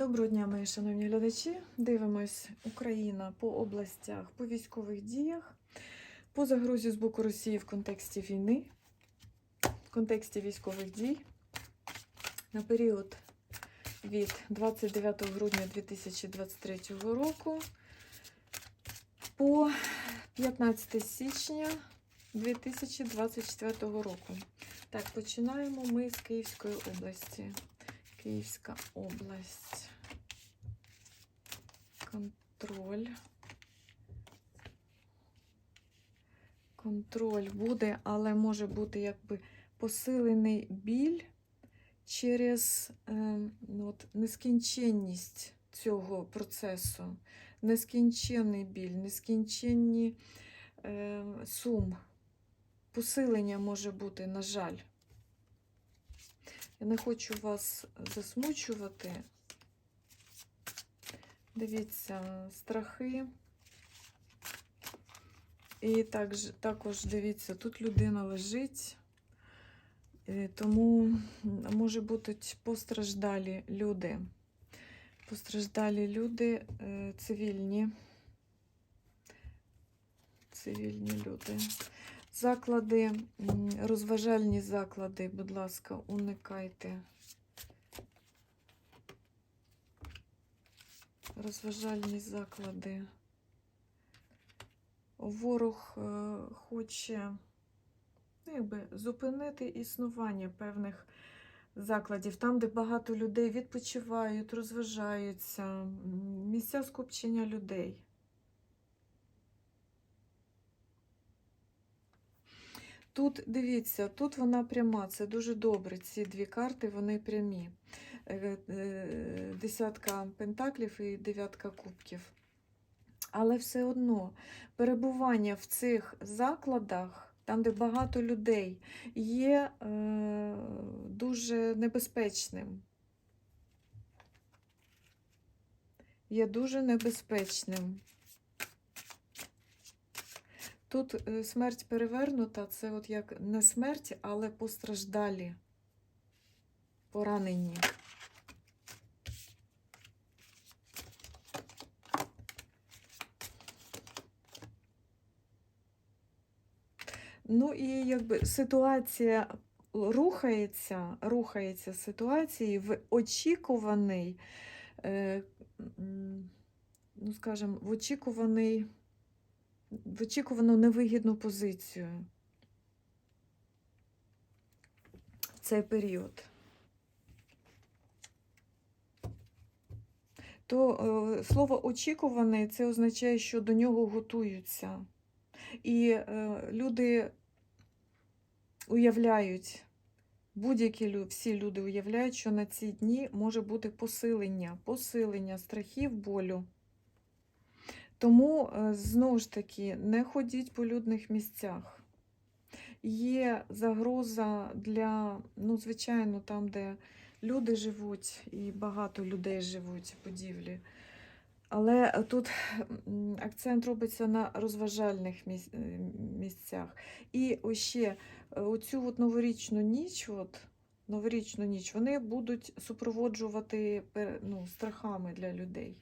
Доброго дня, мої шановні глядачі. Дивимось Україна по областях, по військових діях, по загрозі з боку Росії в контексті війни, в контексті військових дій на період від 29 грудня 2023 року по 15 січня 2024 року. Так, починаємо ми з Київської області. Київська область. Контроль. Контроль буде, але може бути якби посилений біль через е, ну, от, нескінченність цього процесу. Нескінченний біль, нескінченні е, сум. Посилення може бути, на жаль. Я не хочу вас засмучувати. Дивіться, страхи. І також, також дивіться, тут людина лежить, тому може бути постраждалі люди. Постраждалі люди е, цивільні. Цивільні люди. Заклади, розважальні заклади, будь ласка, уникайте. Розважальні заклади. Ворог е, хоче ну, якби, зупинити існування певних закладів, там, де багато людей відпочивають, розважаються, місця скупчення людей. Тут дивіться, тут вона пряма, це дуже добре. Ці дві карти вони прямі. Е, е, Десятка пентаклів і дев'ятка кубків. Але все одно перебування в цих закладах, там, де багато людей, є е, дуже небезпечним. Є дуже небезпечним. Тут е, смерть перевернута, це от як не смерть, але постраждалі, поранені. Ну і якби ситуація рухається, рухається ситуації в очікуваний, е, ну скажімо, в очікуваний в очікувану невигідну позицію в цей період. То е, слово очікуваний це означає, що до нього готуються. І е, люди уявляють, будь-які всі люди уявляють, що на ці дні може бути посилення, посилення страхів, болю. Тому, е, знову ж таки, не ходіть по людних місцях. Є загроза для, ну, звичайно, там, де люди живуть, і багато людей живуть будівлі. Але тут акцент робиться на розважальних е, місцях. І ось ще е, оцю от новорічну ніч, от, новорічну ніч, вони будуть супроводжувати ну, страхами для людей.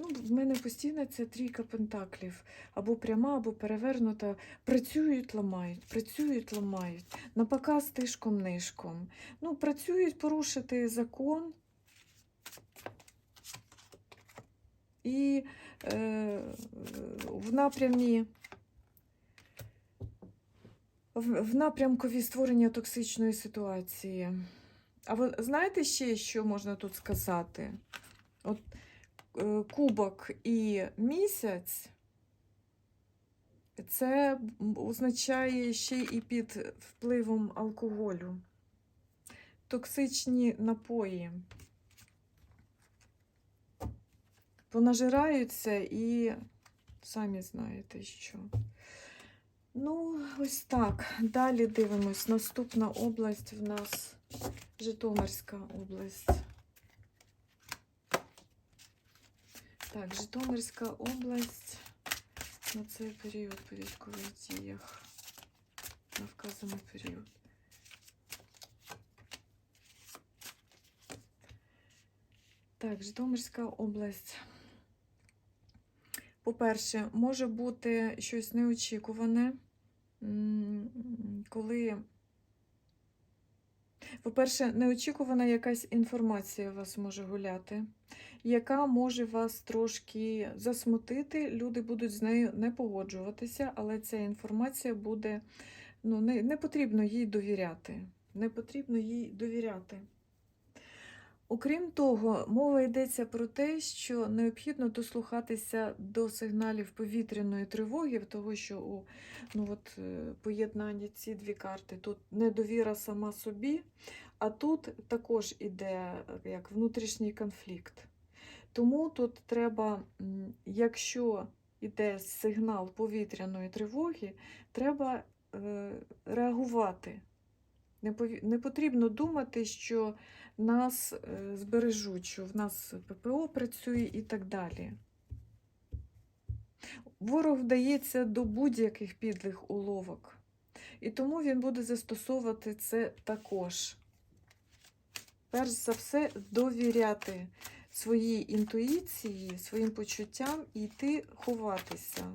Ну, в мене постійно це трійка пентаклів. Або пряма, або перевернута. Працюють, ламають, працюють, ламають. На показ тишком нишком. Ну, працюють порушити закон. І е, в напрямі в, напрямкові створення токсичної ситуації. А ви знаєте ще, що можна тут сказати? От кубок і місяць, це означає ще і під впливом алкоголю. Токсичні напої. Понажираються і самі знаєте що. Ну, ось так. Далі дивимось. Наступна область в нас Житомирська область. Так, Житомирська область на цей період по військових діях. На вказаний період. Так, Житомирська область. По-перше, може бути щось неочікуване, коли по-перше, неочікувана якась інформація у вас може гуляти, яка може вас трошки засмутити. Люди будуть з нею не погоджуватися, але ця інформація буде, ну, не, не потрібно їй довіряти. Не потрібно їй довіряти. Окрім того, мова йдеться про те, що необхідно дослухатися до сигналів повітряної тривоги, того, що у ну от, е, поєднанні ці дві карти тут недовіра сама собі, а тут також іде е, як внутрішній конфлікт. Тому тут треба, якщо йде сигнал повітряної тривоги, треба е, реагувати. Не, потрібно думати, що нас е, збережуть, що в нас ППО працює і так далі. Ворог вдається до будь-яких підлих уловок, і тому він буде застосовувати це також. Перш за все, довіряти своїй інтуїції, своїм почуттям і йти ховатися.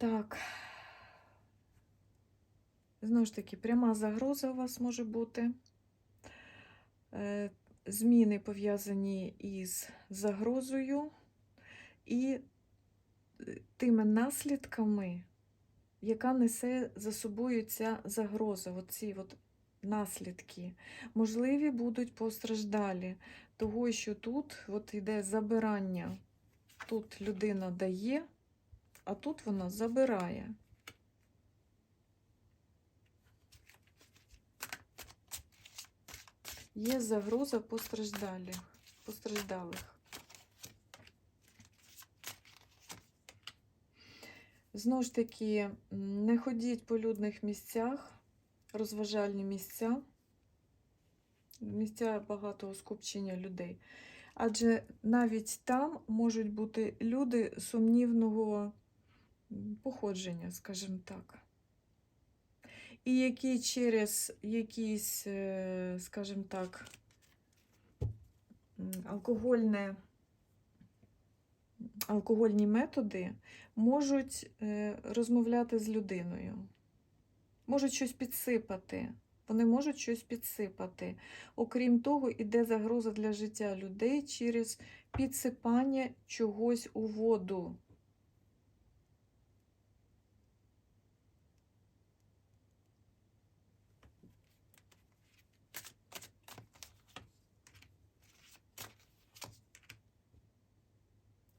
Так. Знову ж таки, пряма загроза у вас може бути. Е, Зміни пов'язані із загрозою і е, тими наслідками, яка несе за собою ця загроза. Оці от наслідки. Можливі будуть постраждалі, того, що тут от йде забирання. Тут людина дає, а тут вона забирає. Є загроза постраждалих. постраждалих. Знову ж таки, не ходіть по людних місцях, розважальні місця, місця багатого скупчення людей. Адже навіть там можуть бути люди сумнівного походження, скажімо так. І які через якісь, е, скажімо так, алкогольне, алкогольні методи можуть е, розмовляти з людиною, можуть щось підсипати. Вони можуть щось підсипати. Окрім того, іде загроза для життя людей через підсипання чогось у воду.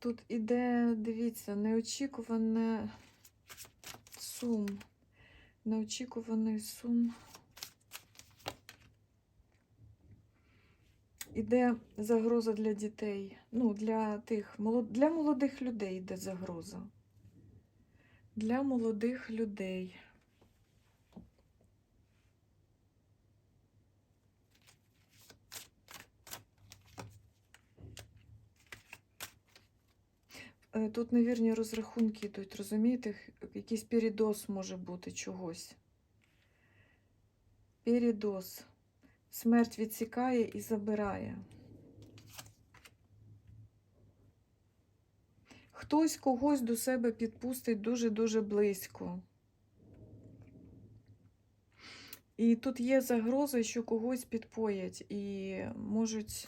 Тут іде, дивіться, неочікуване сум. Неочікуваний сум. Іде загроза для дітей. Ну, для тих для молодих людей йде загроза. Для молодих людей. Е, Тут невірні розрахунки йдуть, розумієте? Якийсь передоз може бути чогось. Передоз. Смерть відсікає і забирає. Хтось когось до себе підпустить дуже-дуже близько. І тут є загроза, що когось підпоять і можуть,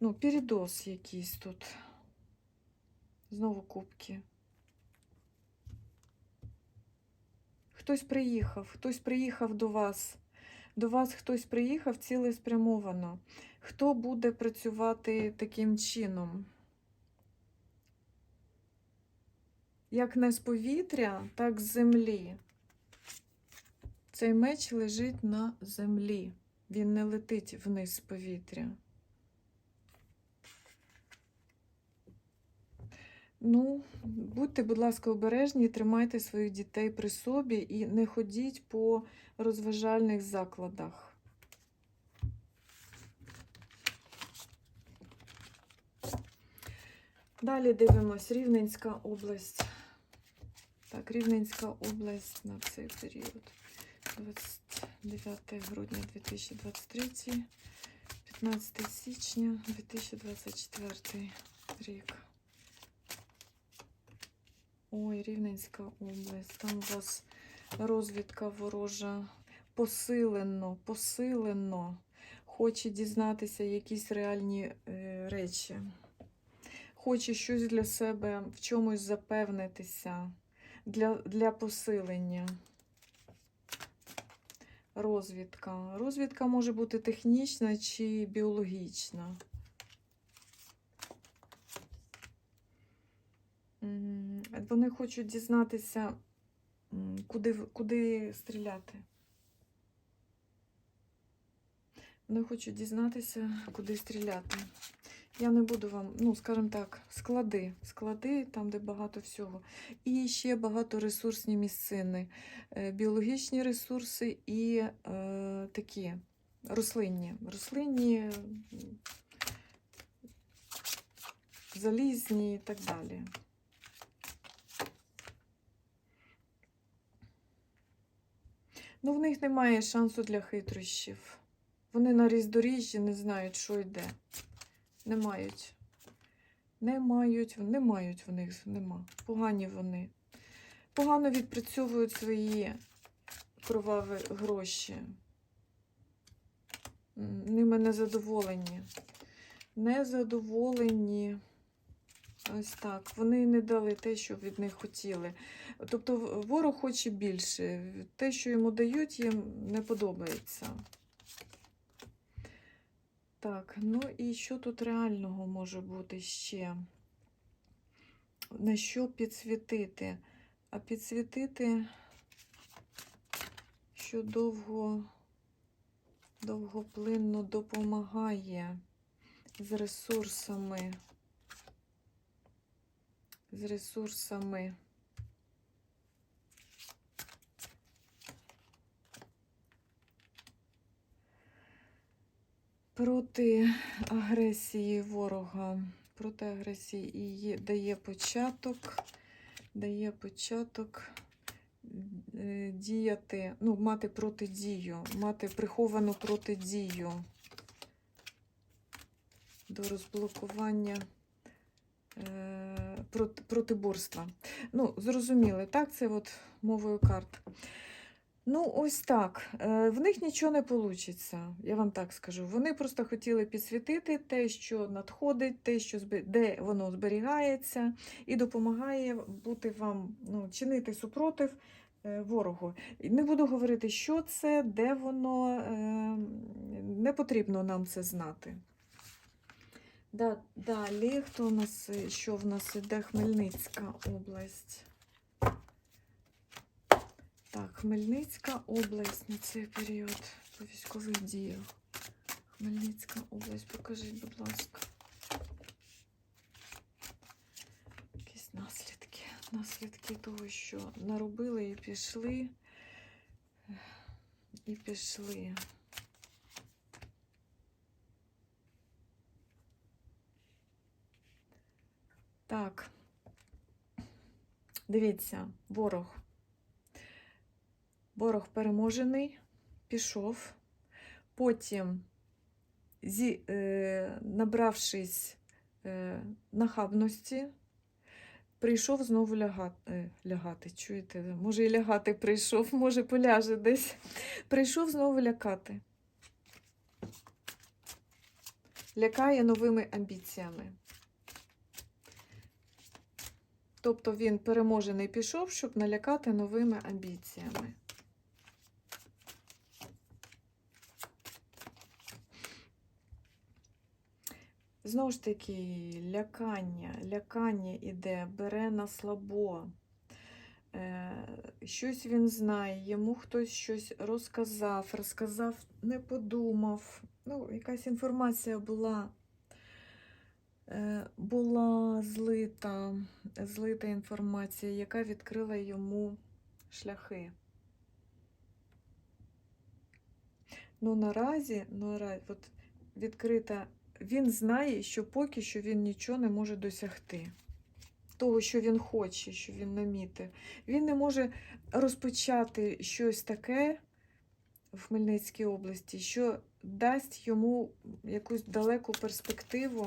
ну, передоз якийсь тут. Знову кубки. Хтось приїхав, хтось приїхав до вас. До вас хтось приїхав цілеспрямовано. Хто буде працювати таким чином? Як не з повітря, так з землі. Цей меч лежить на землі. Він не летить вниз з повітря. Ну, будьте, будь ласка, обережні, тримайте своїх дітей при собі і не ходіть по розважальних закладах. Далі дивимось Рівненська область. Так, Рівненська область на цей період. 29 грудня 2023, 15 січня 2024 рік. Ой, Рівненська область. Там у вас розвідка ворожа. Посилено, посилено. Хоче дізнатися якісь реальні е, речі. Хоче щось для себе в чомусь запевнитися для, для посилення. Розвідка. Розвідка може бути технічна чи біологічна. М, Вони хочуть дізнатися, куди, куди стріляти. Вони хочуть дізнатися, куди стріляти. Я не буду вам, ну, скажімо так, склади. Склади, там, де багато всього. І ще багато ресурсні місцини. Е, Біологічні ресурси і е, такі рослинні. Рослинні, залізні і так далі. Ну, в них немає шансу для хитрощів. Вони на різдоріжжі не знають, що йде. Не мають. Не мають, не мають в них, нема. Погані вони. Погано відпрацьовують свої кроваві гроші. Ними незадоволені. Незадоволені. Ось так. Вони не дали те, що від них хотіли. Тобто ворог хоче більше. Те, що йому дають, їм не подобається. Так, ну і що тут реального може бути ще? На що підсвітити? А підсвітити, що довго, довгоплинно допомагає з ресурсами. З ресурсами. Проти агресії ворога, проти агресії і дає початок, дає початок е, діяти, ну, мати протидію, мати приховану протидію до розблокування протиборства. Ну, зрозуміли, так, це от мовою карт. Ну, ось так. Е, В них нічого не вийде, я вам так скажу. Вони просто хотіли підсвітити те, що надходить, те, що де воно зберігається, і допомагає бути вам, ну, чинити супротив е, ворогу. Не буду говорити, що це, де воно. е, Не потрібно нам це знати. Да, далі, хто у нас, е, що в нас іде Хмельницька область. Так, Хмельницька область на цей період по військових діях. Хмельницька область, покажіть, будь ласка. Якісь наслідки. Наслідки того, що наробили і пішли. І пішли. Так. Дивіться, ворог. Ворог переможений, пішов. Потім, зі, е, набравшись е, нахабності, прийшов знову лягати, е, лягати. Чуєте? Може, і лягати прийшов, може, поляже десь. Прийшов знову лякати. Лякає новими амбіціями. Тобто він переможений пішов, щоб налякати новими амбіціями. Знову ж таки, лякання, лякання іде, бере на слабо. Е, щось він знає, йому хтось щось розказав, розказав, не подумав. Ну, якась інформація була, була злита, злита інформація, яка відкрила йому шляхи. Ну, наразі, наразі от відкрита, він знає, що поки що він нічого не може досягти. того, що він хоче, що він намітив. Він не може розпочати щось таке в Хмельницькій області, що дасть йому якусь далеку перспективу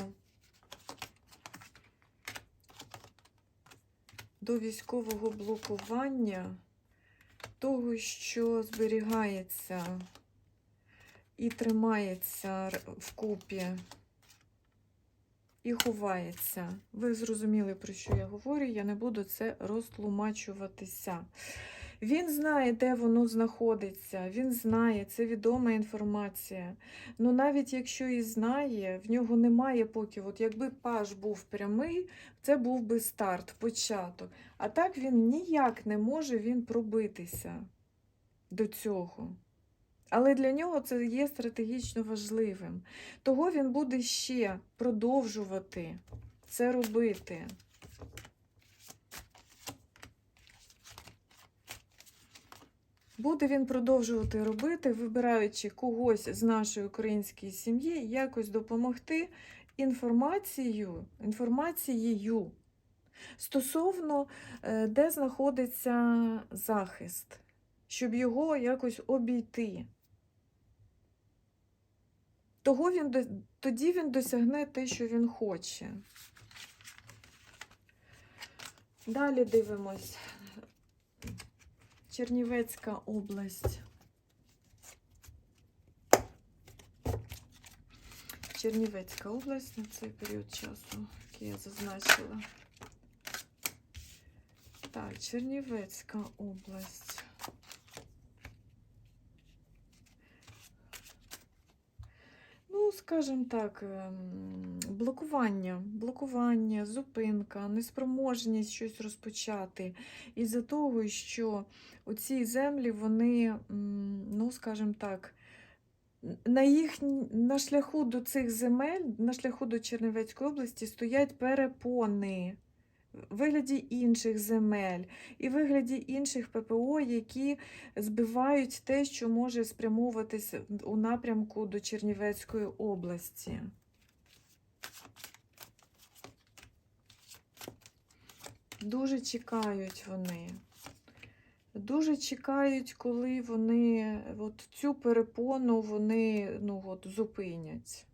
до військового блокування того, що зберігається і тримається вкупі, і ховається. Ви зрозуміли, про що я говорю, я не буду це розтлумачуватися. Він знає, де воно знаходиться, він знає, це відома інформація. Ну навіть якщо і знає, в нього немає поки. От якби паш був прямий, це був би старт, початок. А так він ніяк не може він пробитися до цього. Але для нього це є стратегічно важливим. Того він буде ще продовжувати це робити. Буде він продовжувати робити, вибираючи когось з нашої української сім'ї, якось допомогти інформацією, інформацією стосовно, е, де знаходиться захист, щоб його якось обійти. Того він, тоді він досягне те, що він хоче. Далі дивимось. Чернівецька область. Чернівецька область на цей період часу, який я зазначила. Так, Чернівецька область. Ну, скажімо так, ем, блокування, блокування, зупинка, неспроможність щось розпочати. Із-за того, що оці землі, вони, ну, скажімо так, на їх на шляху до цих земель, на шляху до Чернівецької області стоять перепони в вигляді інших земель і в вигляді інших ППО, які збивають те, що може спрямовуватися у напрямку до Чернівецької області. Дуже чекають вони. Дуже чекають, коли вони от цю перепону вони ну, от, зупинять.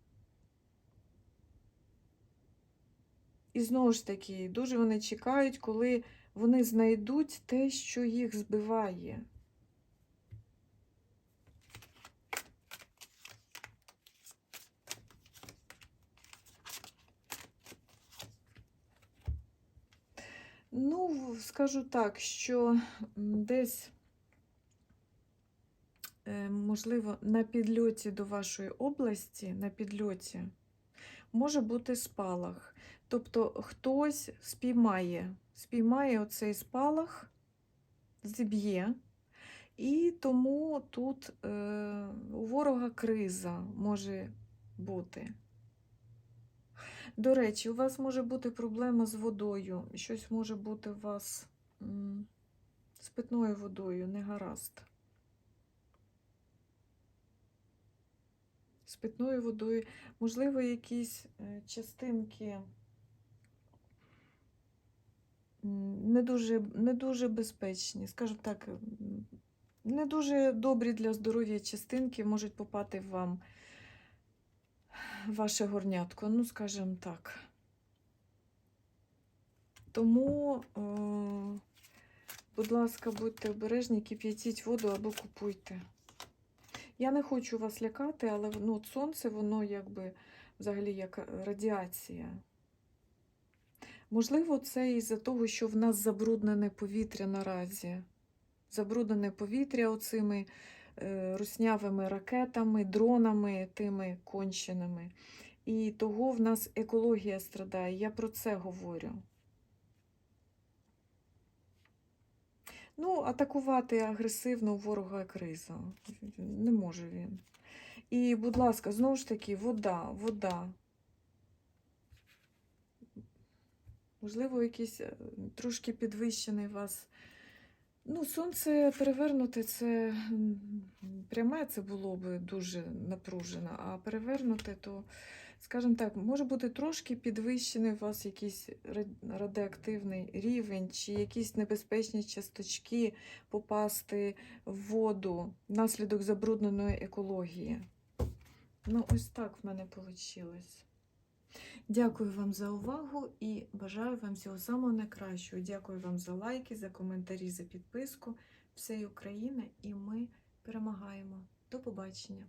І знову ж таки, дуже вони чекають, коли вони знайдуть те, що їх збиває. Ну, скажу так, що десь, е, можливо, на підльоті до вашої області, на підльоті, може бути спалах. Тобто хтось спіймає, спіймає оцей спалах, зіб'є, і тому тут е, у ворога криза може бути. До речі, у вас може бути проблема з водою. Щось може бути у вас з питною водою, не гаразд. З питною водою, можливо, якісь е, частинки не дуже, не дуже безпечні, скажімо так, не дуже добрі для здоров'я частинки можуть попати вам ваше горнятко, ну, скажімо так. Тому, е, будь ласка, будьте обережні, кип'ятіть воду або купуйте. Я не хочу вас лякати, але ну, сонце, воно якби взагалі як радіація. Можливо, це із-за того, що в нас забруднене повітря наразі. Забруднене повітря оцими руснявими ракетами, дронами тими конченими. І того в нас екологія страдає. Я про це говорю. Ну, атакувати агресивно ворога криза. Не може він. І, будь ласка, знову ж таки, вода, вода. Можливо, якийсь е, трошки підвищений вас. Ну, сонце перевернути це пряме, це було би дуже напружено, а перевернути, то скажімо так, може бути трошки підвищений у вас якийсь радіоактивний рівень, чи якісь небезпечні часточки попасти в воду внаслідок забрудненої екології. Ну, ось так в мене вийшло. Дякую вам за увагу і бажаю вам всього самого найкращого. Дякую вам за лайки, за коментарі, за підписку. Все Україна, і ми перемагаємо. До побачення!